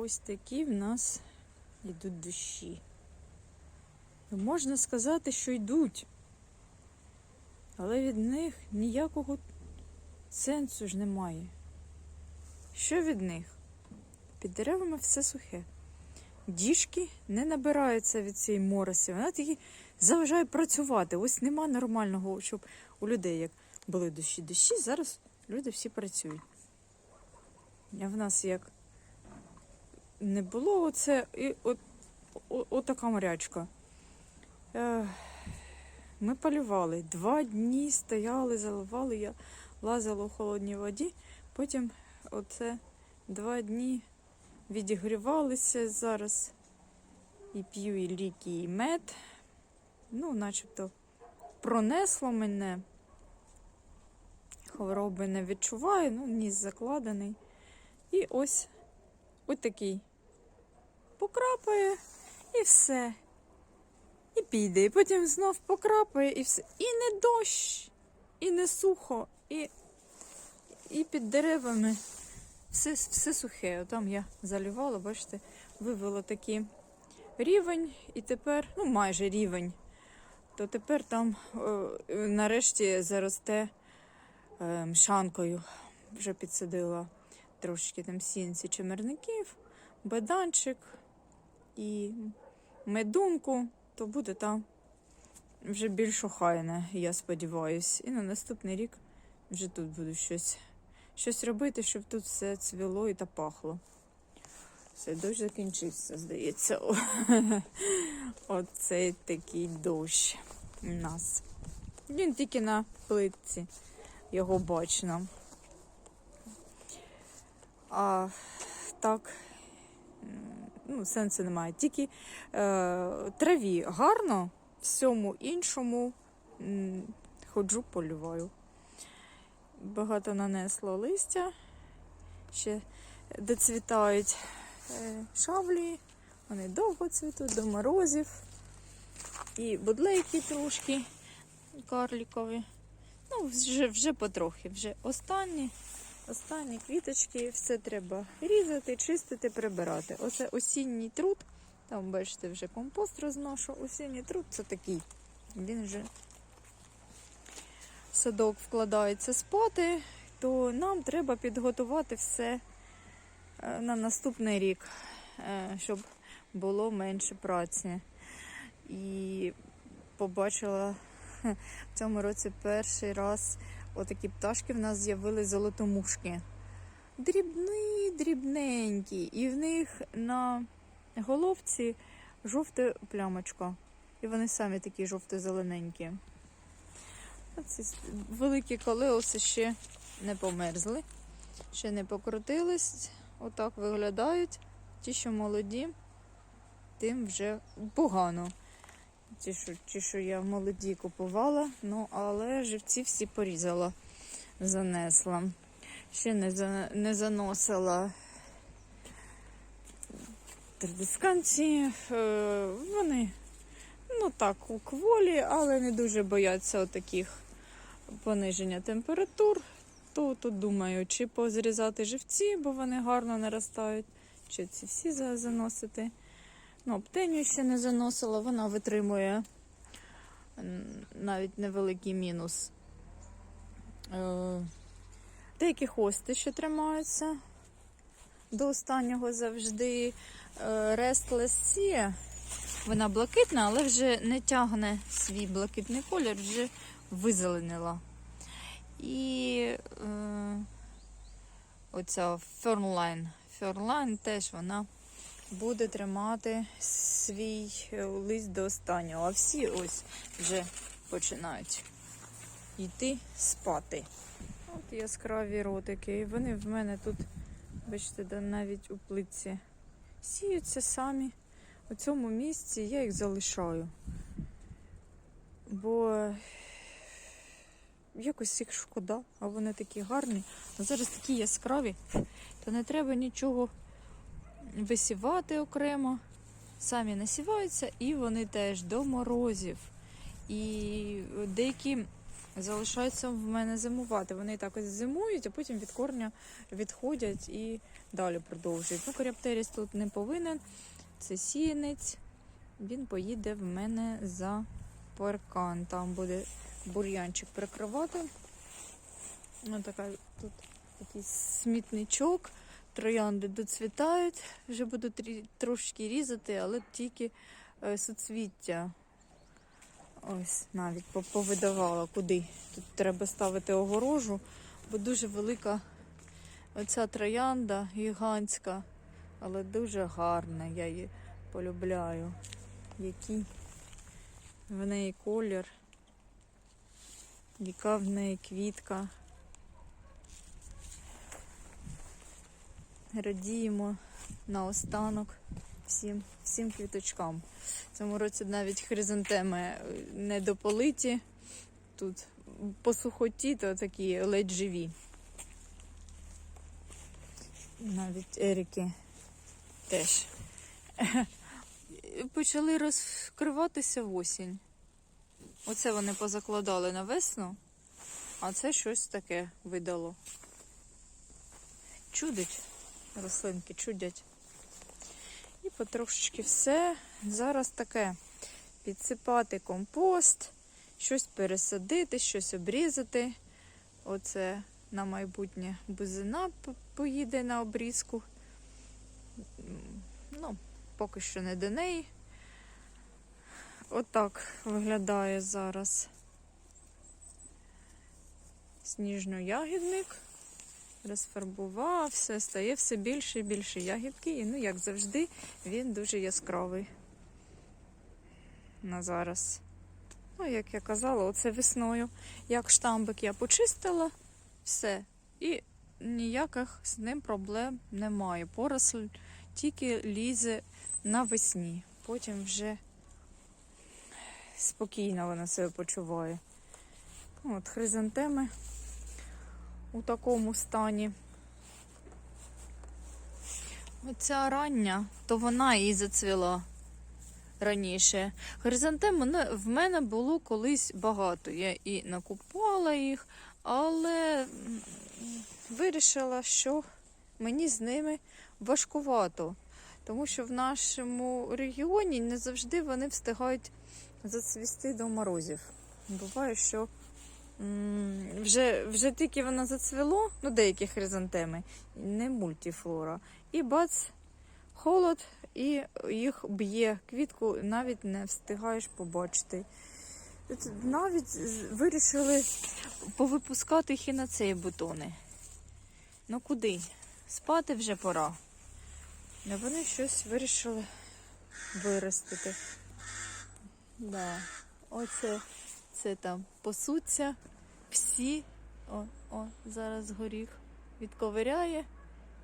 ось такі в нас йдуть дощі. Ну, Можна сказати, що йдуть, але від них ніякого сенсу ж немає. Що від них? Під деревами все сухе. Діжки не набираються від цієї мороси. Вона таки заважає працювати. Ось нема нормального, щоб у людей як були дощі дощі, зараз люди всі працюють. А в нас як не було оце і от, о- отака морячка. Е, Ми полювали. Два дні стояли, заливали, я лазила у холодній воді. Потім оце два дні відігрівалися зараз. І п'ю і ліки, і мед. Ну, начебто пронесло мене. Хвороби не відчуваю, ну, ніс закладений. І ось ось такий. Покрапає і все. І піде. І потім знов покрапає і все. І не дощ, і не сухо, і, і під деревами все, все сухе. Там я залівала, бачите, вивела такий рівень, і тепер, ну майже рівень, то тепер там е, нарешті заросте е, мшанкою. Вже підсадила трошки там сінці чимерників, беданчик і медунку, то буде там вже більш охайне, я сподіваюся. І на наступний рік вже тут буду щось, щось робити, щоб тут все цвіло і та пахло. Все, дощ закінчився, здається. Оцей такий дощ у нас. Він тільки на плитці, його бачно. А так, ну, сенсу немає. Тільки е, траві гарно, всьому іншому м, ходжу, полюваю. Багато нанесло листя, ще доцвітають е, шаблі, вони довго цвітуть до морозів. І будлейки трошки карлікові. Ну, вже, вже потрохи, вже останні. Останні квіточки, все треба різати, чистити, прибирати. Оце осінній труд. Там, бачите, вже компост розношу. Осінній труд це такий. Він вже садок вкладається спати, то нам треба підготувати все е, на наступний рік, е, щоб було менше праці. І побачила в цьому році перший раз отакі пташки в нас з'явились золотомушки. Дрібні, дрібненькі. І в них на головці жовта плямочка. І вони самі такі жовто-зелененькі. Ці великі колеоси ще не померзли, ще не покрутились. Отак виглядають. Ті, що молоді, тим вже погано. Ті, що, ті, що я молоді купувала, ну але живці всі порізала, занесла. Ще не, за, не заносила традисканці. Е, вони, ну так, у кволі, але не дуже бояться таких пониження температур. То тут думаю, чи позрізати живці, бо вони гарно наростають, чи ці всі заносити. Ну, птеню ще не заносила, вона витримує навіть невеликий мінус. Е, Деякі хости ще тримаються до останнього завжди. Е, Restless вона блакитна, але вже не тягне свій блакитний колір, вже визеленила. І е, оця Fernline. Fernline теж вона буде тримати свій е, лист до останнього. А всі ось вже починають йти спати. От яскраві ротики. І вони в мене тут, бачите, навіть у плитці сіються самі. У цьому місці я їх залишаю. Бо якось їх шкода, а вони такі гарні. А зараз такі яскраві, то не треба нічого висівати окремо. Самі насіваються і вони теж до морозів. І деякі залишаються в мене зимувати. Вони так ось зимують, а потім від корня відходять і далі продовжують. Ну, коряптеріс тут не повинен. Це сіянець. Він поїде в мене за паркан. Там буде бур'янчик прикривати. Ось така тут такий смітничок. Троянди доцвітають. Вже буду трошки різати, але тільки е, суцвіття. Ось навіть повидавала, куди. Тут треба ставити огорожу, бо дуже велика оця троянда гігантська, але дуже гарна. Я її полюбляю. Який в неї колір, яка в неї квітка. Радіємо наостанок всім, всім квіточкам. Цьому році навіть хризантеми е, не дополиті. Тут по сухоті, то такі ледь живі. Навіть ерики теж. Почали розкриватися в осінь. Оце вони позакладали на весну, а це щось таке видало. Чудить, рослинки чудять. І потрошечки все. Зараз таке підсипати компост, щось пересадити, щось обрізати. Оце на майбутнє бузина поїде на обрізку. Ну, поки що не до неї. Отак виглядає зараз сніжно-ягідник. Розфарбував, все стає все більше і більше ягідки. І ну, як завжди, він дуже яскравий на зараз. Ну, як я казала, оце весною. Як штамбик я почистила, все. І ніяких з ним проблем немає. Поросль тільки лізе навесні. Потім вже спокійно вона себе почуває. Ну, От хризантеми у такому стані. Оця рання, то вона і зацвіла раніше. Хризантем в мене було колись багато. Я і накупала їх, але вирішила, що мені з ними важкувато. Тому що в нашому регіоні не завжди вони встигають зацвісти до морозів. Буває, що вже, вже тільки воно зацвіло, ну деякі хризантеми, не мультифлора. І бац, холод, і їх б'є квітку, навіть не встигаєш побачити. Навіть вирішили повипускати хіноцеї бутони. Ну куди? Спати вже пора. А вони щось вирішили виростити. Да. Оце це там пасуться всі. О, о, зараз горіх відковиряє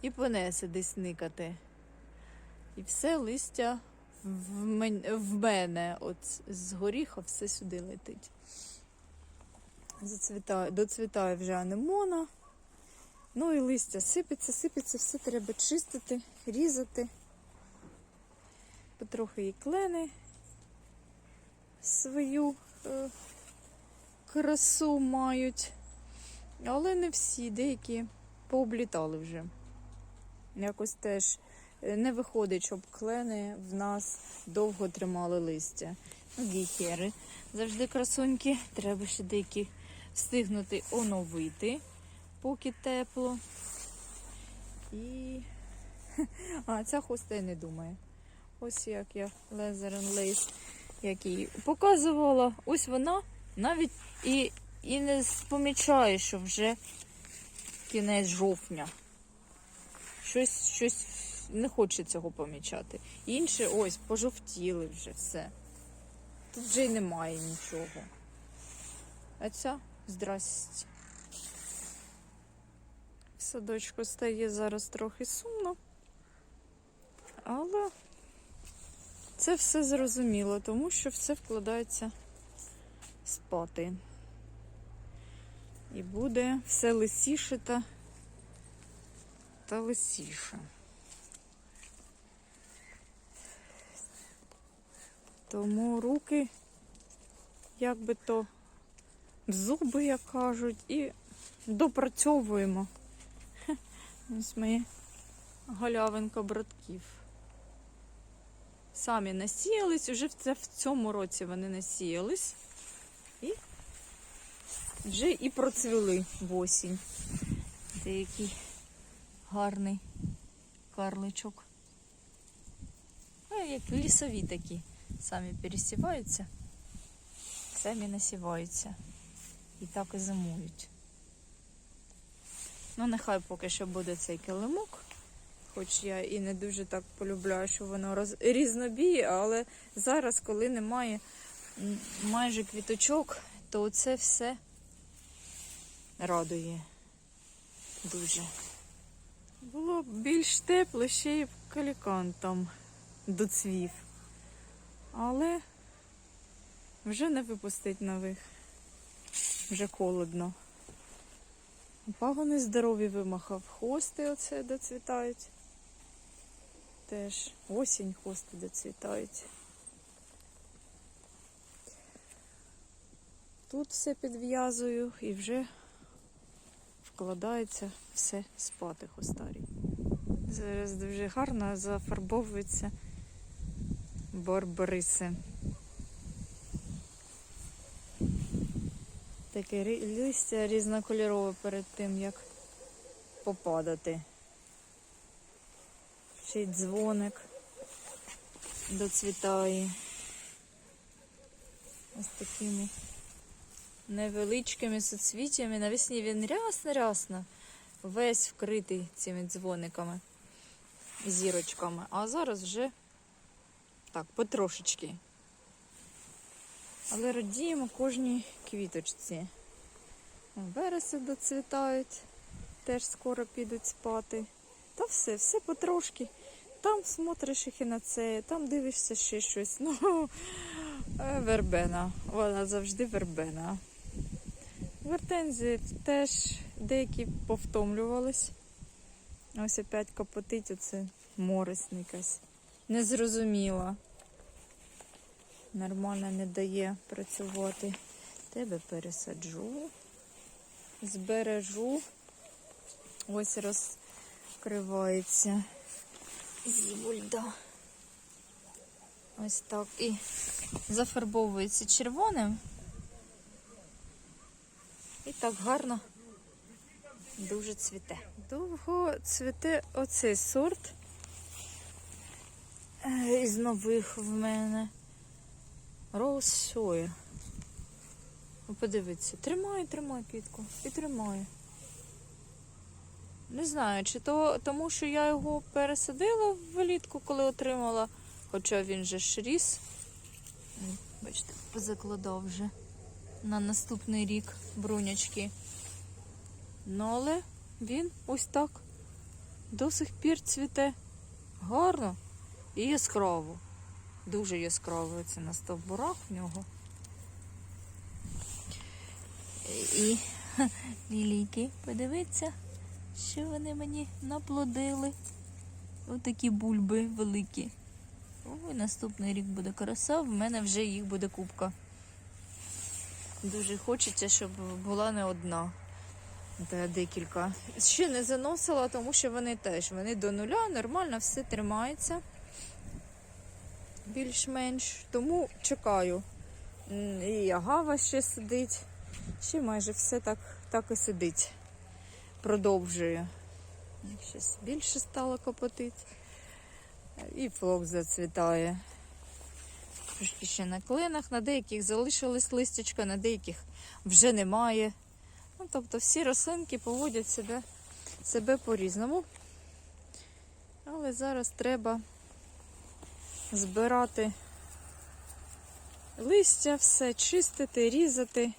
і понесе десь никати. І все листя в мен- в мене. От з горіха все сюди летить. Зацвітає, доцвітає вже анемона. Ну і листя сипеться, сипеться, все треба чистити, різати. Потрохи і клени свою е, красу мають. Але не всі, деякі пооблітали вже. Якось теж е, не виходить, щоб клени в нас довго тримали листя. Ну, гейхери завжди красуньки. Треба ще деякі встигнути оновити, поки тепло. І. А, ця хоста й не думає. Ось як я Leather and Lace, як її показувала. Ось вона навіть і, і не помічає, що вже кінець жовтня. Щось, щось не хоче цього помічати. Інше ось пожовтіли вже все. Тут вже й немає нічого. А ця здрасте. В садочку стає зараз трохи сумно. Але це все зрозуміло, тому що все вкладається спати. І буде все лисіше та, та лисіше. Тому руки, як би то зуби, як кажуть, і допрацьовуємо. Ось моє галявинка братків. Самі насіялись, уже в цьому році вони насіялись. І вже і процвіли в осінь. Деякий гарний карличок. Ну, як лісові такі. Самі пересіваються, самі насіваються. І так і зимують. Ну, нехай поки що буде цей килимок. Хоч я і не дуже так полюбляю, що воно роз... різнобіє, але зараз, коли немає майже квіточок, то це все радує дуже. Було б більш тепло, ще й калікан там доцвів. Але вже не випустить нових. Вже холодно. Пагони здорові вимахав. Хости оце доцвітають. Теж осінь хости доцвітають. Тут все підв'язую і вже вкладається все спати хостарі. Зараз дуже гарно зафарбовуються барбариси. Таке листя різнокольорове перед тим, як попадати. Ще й дзвоник доцвітає. Ось такими невеличкими соцвітями. Навесні він рясно-рясно, весь вкритий цими дзвониками, зірочками. А зараз вже так, потрошечки. Але радіємо кожній квіточці. Вереси доцвітають, теж скоро підуть спати. Та все, все потрошки. Там смотриш їх на це, там дивишся ще щось. Ну, вербена. Вона завжди вербена. Гортензії теж деякі повтомлювались. Ось опять капотить оце морисна якась. Незрозуміла. Нормально не дає працювати. Тебе пересаджу, збережу. Ось розкривається зібульда. Ось так. І зафарбовується червоним. Так гарно дуже цвіте. Довго цвіте оцей сорт е, із нових в мене. Rose Sawyer. Подивіться, тримає, тримає квітку і тримає. Не знаю, чи то тому, що я його пересадила влітку, коли отримала, хоча він же ж ріс. Бачите, позакладав вже на наступний рік брунячки. Ну, але він ось так до сих пір цвіте гарно і яскраво. Дуже яскраво це на стовбурах в нього. І лілійки, подивіться, що вони мені наплодили. Отакі бульби великі. Ой, наступний рік буде краса, в мене вже їх буде купка. Дуже хочеться, щоб була не одна. Та декілька. Ще не заносила, тому що вони теж вони до нуля, нормально все тримається. Більш-менш. Тому чекаю. І агава ще сидить. Ще майже все так, так і сидить. Продовжує. Щось більше стало копотити. І флок зацвітає. Ще на клинах, на деяких залишились листячка, на деяких вже немає. Ну, тобто всі рослинки поводять себе, себе по-різному. Але зараз треба збирати листя, все чистити, різати,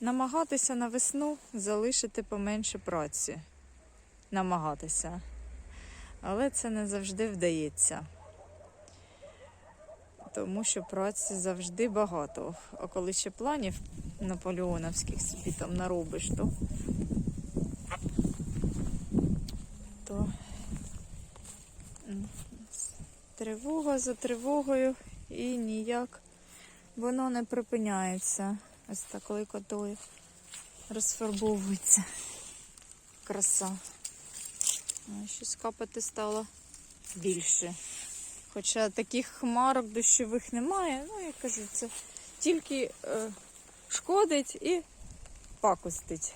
намагатися на весну залишити поменше праці. Намагатися. Але це не завжди вдається. Тому що праці завжди багато. А коли ще планів наполеоновських собі там наробиш, то, то тривога за тривогою і ніяк воно не припиняється. Ось так ликотою розфарбовується. Краса. Щось капати стало більше. Хоча таких хмарок дощових немає, ну я кажу, це тільки е, шкодить і пакостить.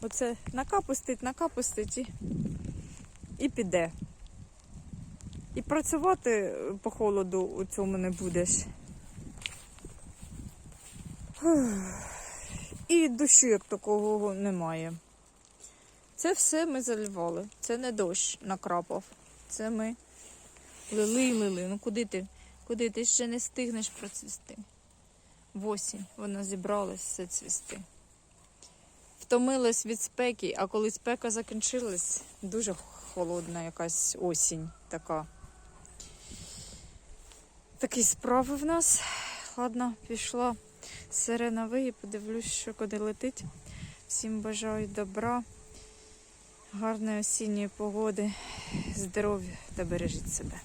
Оце накапустить, накапустить і, і піде. І працювати е, по холоду у цьому не будеш. І дощу як такого немає. Це все ми заливали. Це не дощ накрапав. Це ми лили лили. Ну куди ти? Куди ти ще не встигнеш процвісти? В осінь вона зібралась все цвісти. Втомилась від спеки, а коли спека закінчилась, дуже холодна якась осінь така. Такі справи в нас. Ладно, пішла сирена ви і подивлюсь, що куди летить. Всім бажаю добра, гарної осінньої погоди, здоров'я та бережіть себе.